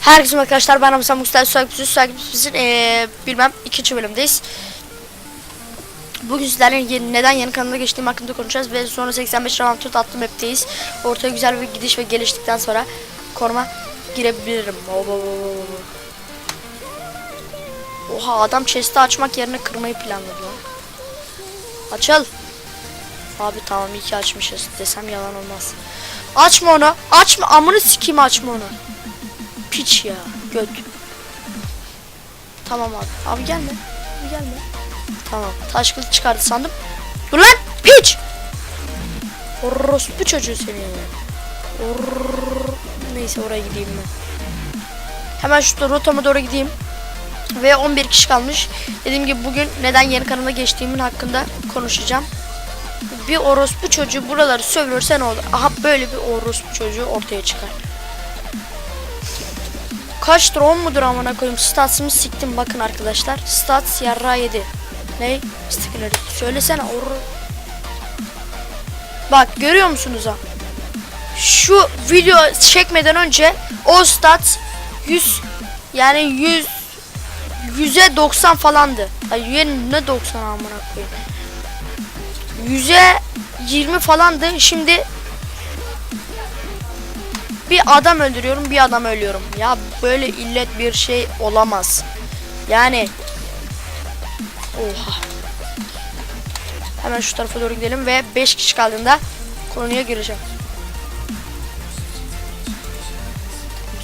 Herkese arkadaşlar ben Ramazan Mustafa Sürekli Sürekli ee, bilmem ikinci bölümdeyiz. Bugün sizlerle neden yeni kanala geçtiğim hakkında konuşacağız ve sonra 85 round tut attım map'teyiz. Ortaya güzel bir gidiş ve geliştikten sonra koruma girebilirim. Oo. Oha adam chest'i açmak yerine kırmayı planladı lan. Açıl. Abi tamam iyi ki açmışız desem yalan olmaz. Açma onu. Açma amını sikeyim açma onu. Piç ya. Göt. Tamam abi. Abi gelme. Abi gelme. Tamam. Taş kılıç çıkardı sandım. Dur lan. Piç. Orospu çocuğu seni. Or... Neyse oraya gideyim ben. Hemen şu rotama doğru gideyim. Ve 11 kişi kalmış. Dediğim gibi bugün neden yeni kanala geçtiğimin hakkında konuşacağım. Bir orospu çocuğu buraları sövülürse ne olur? Aha böyle bir orospu çocuğu ortaya çıkar. Kaç drone mudur amına koyayım? Stats'ımı siktim bakın arkadaşlar. Stats yarra yedi. Ne? Sticker'ları. Söylesene or. Bak görüyor musunuz ha? Şu video çekmeden önce o stats 100 yani 100 100'e 90 falandı. Ay ne 90 amına koyayım. 100'e 20 falandı. Şimdi bir adam öldürüyorum bir adam ölüyorum. Ya böyle illet bir şey olamaz. Yani Oha. Hemen şu tarafa doğru gidelim ve 5 kişi kaldığında konuya gireceğim.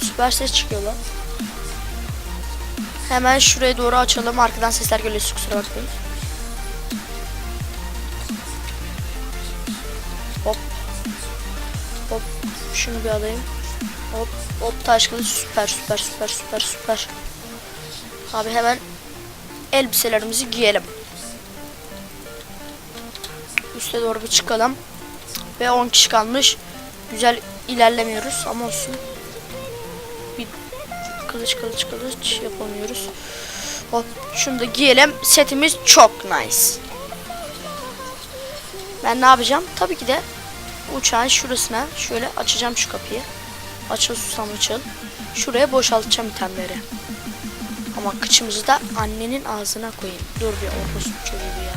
Süper ses çıkıyor lan. Hemen şuraya doğru açalım. Arkadan sesler geliyor. Kusura bakmayın. Hop. Hop. Şunu bir alayım. Hop. Hop taş kılıç. Süper süper süper süper süper. Abi hemen elbiselerimizi giyelim. Üste doğru bir çıkalım. Ve 10 kişi kalmış. Güzel ilerlemiyoruz ama olsun. Kılıç kılıç kılıç yapamıyoruz. Hop şunu da giyelim. Setimiz çok nice. Ben ne yapacağım? Tabii ki de uçağın şurasına şöyle açacağım şu kapıyı. Açıl susam açıl. Şuraya boşaltacağım itemleri. Ama kıçımızı da annenin ağzına koyayım. Dur bir orospu çocuğu ya.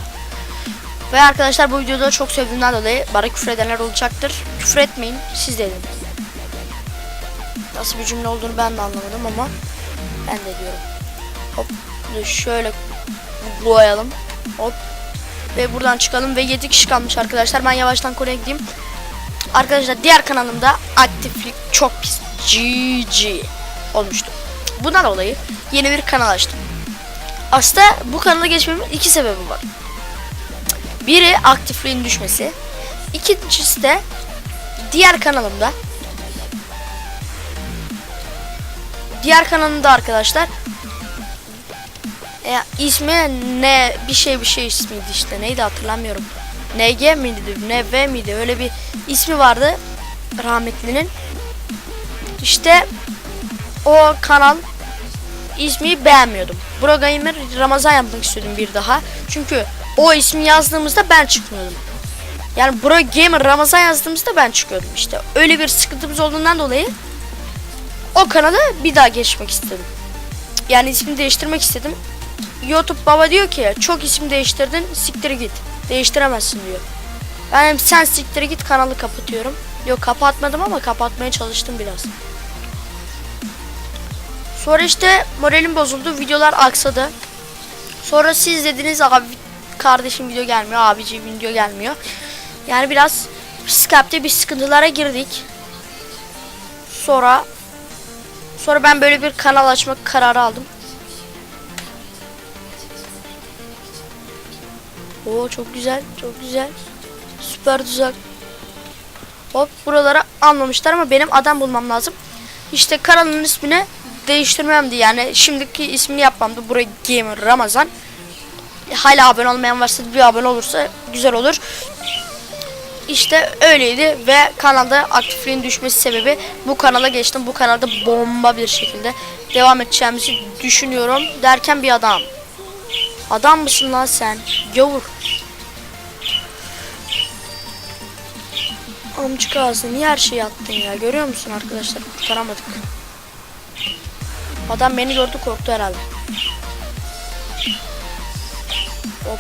Ve arkadaşlar bu videoda çok sevdiğimden dolayı bana küfür edenler olacaktır. Küfür etmeyin siz de edin. Nasıl bir cümle olduğunu ben de anlamadım ama ben de diyorum. Hop şöyle boyayalım. Hop ve buradan çıkalım ve 7 kişi kalmış arkadaşlar. Ben yavaştan konuya gideyim. Arkadaşlar diğer kanalımda aktiflik çok pis GG olmuştu. Bundan dolayı yeni bir kanal açtım. Aslında bu kanala geçmemin iki sebebi var. Biri aktifliğin düşmesi. İkincisi de diğer kanalımda diğer kanalımda arkadaşlar e, ismi ne bir şey bir şey ismiydi işte neydi hatırlamıyorum. NG miydi NV miydi öyle bir ismi vardı rahmetlinin. İşte o kanal ismi beğenmiyordum. Bro Gamer Ramazan yapmak istiyordum bir daha. Çünkü o ismi yazdığımızda ben çıkmıyordum. Yani Bro Gamer Ramazan yazdığımızda ben çıkıyordum işte. Öyle bir sıkıntımız olduğundan dolayı o kanalı bir daha geçmek istedim. Yani ismini değiştirmek istedim. YouTube baba diyor ki çok isim değiştirdin siktir git. Değiştiremezsin diyor. Yani sen siktir git kanalı kapatıyorum. Yok kapatmadım ama kapatmaya çalıştım biraz. Sonra işte moralim bozuldu. Videolar aksadı. Sonra siz dediniz abi kardeşim video gelmiyor. Abici video gelmiyor. Yani biraz Skype'de bir sıkıntılara girdik. Sonra sonra ben böyle bir kanal açmak kararı aldım. Oo çok güzel, çok güzel. Süper güzel. Hop buralara almamışlar ama benim adam bulmam lazım. İşte kanalın ismini değiştirmemdi yani şimdiki ismini yapmamdı. Buraya Gamer Ramazan. Hala abone olmayan varsa bir abone olursa güzel olur. İşte öyleydi ve kanalda aktifliğin düşmesi sebebi bu kanala geçtim. Bu kanalda bomba bir şekilde devam edeceğimizi düşünüyorum derken bir adam. Adam mısın lan sen? Gavur. Amcık ağzı niye her şeyi attın ya? Görüyor musun arkadaşlar? Kurtaramadık. Adam beni gördü korktu herhalde. Hop.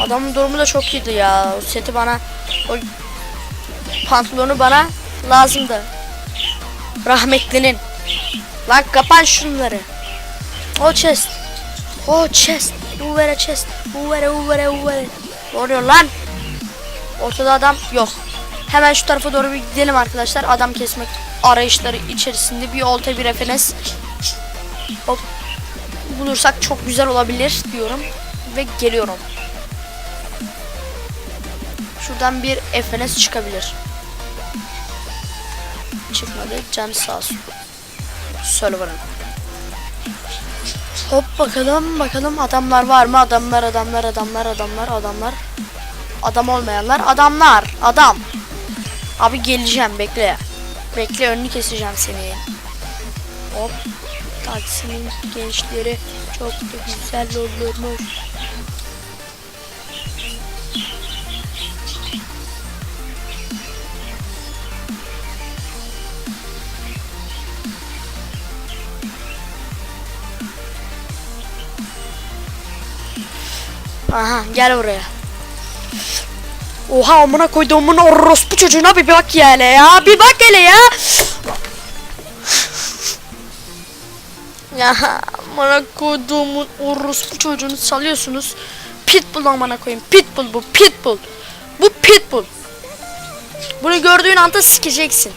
Adamın durumu da çok iyiydi ya. O seti bana o pantolonu bana lazımdı. Rahmetlinin. Lan kapan şunları. O chest. O chest. Uvere chest. Uvere uvere uvere. Ne lan? Ortada adam yok. Hemen şu tarafa doğru bir gidelim arkadaşlar. Adam kesmek arayışları içerisinde bir olta bir referans. Hop. Bulursak çok güzel olabilir diyorum. Ve geliyorum. Şuradan bir FNS çıkabilir. Çıkmadı. Can sağ olsun. Server'ın. Hop bakalım bakalım adamlar var mı? Adamlar adamlar adamlar adamlar adamlar. Adam olmayanlar adamlar. Adam. Abi geleceğim bekle. Bekle önünü keseceğim seni. Hop. Taksim'in gençleri çok da güzel olurmuş. Aha gel oraya. Oha amına koyduğumun orospu çocuğuna bir bak ya hele ya. Bir bak hele ya. Ya amına koyduğumun orospu çocuğunu salıyorsunuz. Pitbull amına koyayım. Pitbull bu pitbull. Bu pitbull. Bunu gördüğün anda sikeceksin.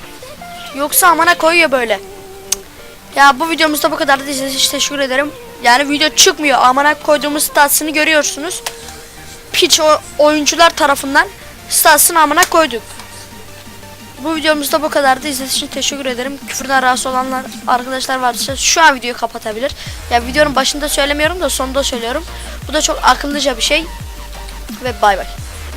Yoksa amına koyuyor böyle. Ya bu videomuzda bu kadar da izlediğiniz teşekkür ederim. Yani video çıkmıyor. Amına koyduğumuz statsını görüyorsunuz. Piç oyuncular tarafından statsını amına koyduk. Bu videomuzda bu kadar da izlediğiniz için teşekkür ederim. Küfürden rahatsız olanlar arkadaşlar varsa şu an videoyu kapatabilir. Ya videonun başında söylemiyorum da sonunda söylüyorum. Bu da çok akıllıca bir şey. Ve bay bay.